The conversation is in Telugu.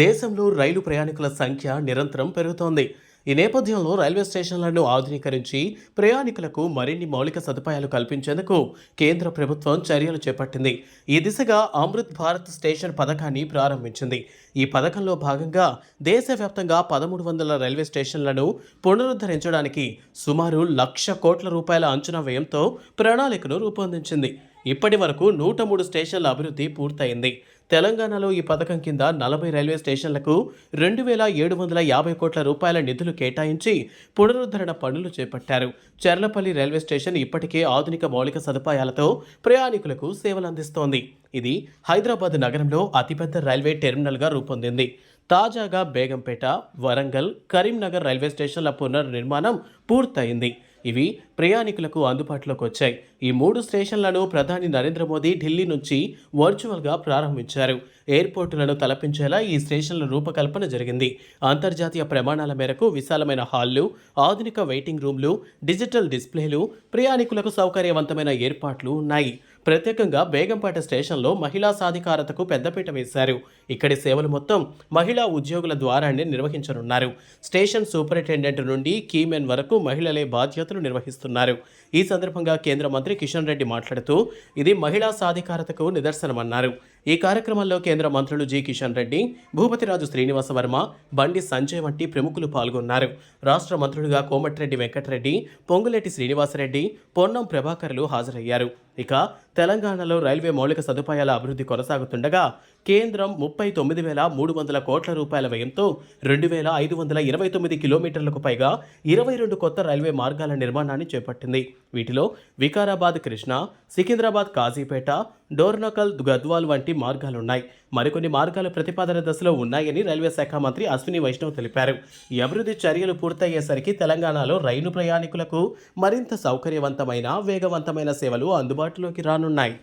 దేశంలో రైలు ప్రయాణికుల సంఖ్య నిరంతరం పెరుగుతోంది. ఈ నేపథ్యంలో రైల్వే స్టేషన్లను ఆధునీకరించి ప్రయాణికులకు మరిన్ని మౌలిక సదుపాయాలు కల్పించేందుకు కేంద్ర ప్రభుత్వం చర్యలు చేపట్టింది. ఈ దిశగా అమృత్ భారత్ స్టేషన్ పథకాన్ని ప్రారంభించింది. ఈ పథకంలో భాగంగా దేశవ్యాప్తంగా పదమూడు వందల రైల్వే స్టేషన్లను పునరుద్ధరించడానికి సుమారు లక్ష కోట్ల రూపాయల అంచనా వ్యయంతో ప్రణాళికను రూపొందించింది. ఇప్పటి వరకు నూట మూడు స్టేషన్ల అభివృద్ధి పూర్తయింది. తెలంగాణలో ఈ పథకం కింద నలభై రైల్వే స్టేషన్లకు రెండు వేల ఏడు వందల యాభై కోట్ల రూపాయల నిధులు కేటాయించి పునరుద్ధరణ పనులు చేపట్టారు. చెర్లపల్లి రైల్వే స్టేషన్ ఇప్పటికే ఆధునిక మౌలిక సదుపాయాలతో ప్రయాణికులకు సేవలు అందిస్తోంది. ఇది హైదరాబాద్ నగరంలో అతిపెద్ద రైల్వే టెర్మినల్గా రూపొందింది. తాజాగా బేగంపేట వరంగల్ కరీంనగర్ రైల్వే స్టేషన్ల పునర్నిర్మాణం పూర్తయింది. ఇవి ప్రయాణికులకు అందుబాటులోకి వచ్చాయి. ఈ మూడు స్టేషన్లను ప్రధాని నరేంద్ర మోదీ ఢిల్లీ నుంచి వర్చువల్గా ప్రారంభించారు. ఎయిర్పోర్టులను తలపించేలా ఈ స్టేషన్ల రూపకల్పన జరిగింది. అంతర్జాతీయ ప్రమాణాల మేరకు విశాలమైన హాళ్ళు ఆధునిక వెయిటింగ్ రూమ్లు డిజిటల్ డిస్ప్లేలు ప్రయాణికులకు సౌకర్యవంతమైన ఏర్పాట్లు ఉన్నాయి. ప్రత్యేకంగా బేగంపేట స్టేషన్లో మహిళా సాధికారతకు పెద్దపీట వేశారు. ఇక్కడి సేవలు మొత్తం మహిళా ఉద్యోగుల ద్వారానే నిర్వహించనున్నారు. స్టేషన్ సూపరింటెండెంట్ నుండి కీమెన్ వరకు మహిళలే బాధ్యతలు నిర్వహిస్తున్నారు. ఈ సందర్భంగా కేంద్ర మంత్రి కిషన్ రెడ్డి మాట్లాడుతూ ఇది మహిళా సాధికారతకు నిదర్శనమన్నారు. ఈ కార్యక్రమంలో కేంద్ర మంత్రులు జి కిషన్ రెడ్డి భూపతిరాజు శ్రీనివాస వర్మ బండి సంజయ్ వంటి ప్రముఖులు పాల్గొన్నారు. రాష్ట్ర మంత్రులుగా కోమటిరెడ్డి వెంకటరెడ్డి పొంగులేటి శ్రీనివాసరెడ్డి పొన్నం ప్రభాకర్లు హాజరయ్యారు. ఇక తెలంగాణలో రైల్వే మౌలిక సదుపాయాల అభివృద్ధి కొనసాగుతుండగా కేంద్రం ముప్పై తొమ్మిది వేల మూడు వందల కోట్ల రూపాయల వ్యయంతో రెండు వేల ఐదు వందల ఇరవై తొమ్మిది కిలోమీటర్లకు పైగా ఇరవై రెండు కొత్త రైల్వే మార్గాల నిర్మాణాన్ని చేపట్టింది. వీటిలో వికారాబాద్ కృష్ణ సికింద్రాబాద్ కాజీపేట డోర్నకల్ గద్వాల్ వంటి మార్గాలున్నాయి. మరికొన్ని మార్గాలు ప్రతిపాదన దశలో ఉన్నాయని రైల్వే శాఖ మంత్రి అశ్విని వైష్ణవ్ తెలిపారు. ఈ అభివృద్ధి చర్యలు పూర్తయ్యేసరికి తెలంగాణలో రైలు ప్రయాణికులకు మరింత సౌకర్యవంతమైన వేగవంతమైన సేవలు అందుబాటులోకి రానున్నాయి.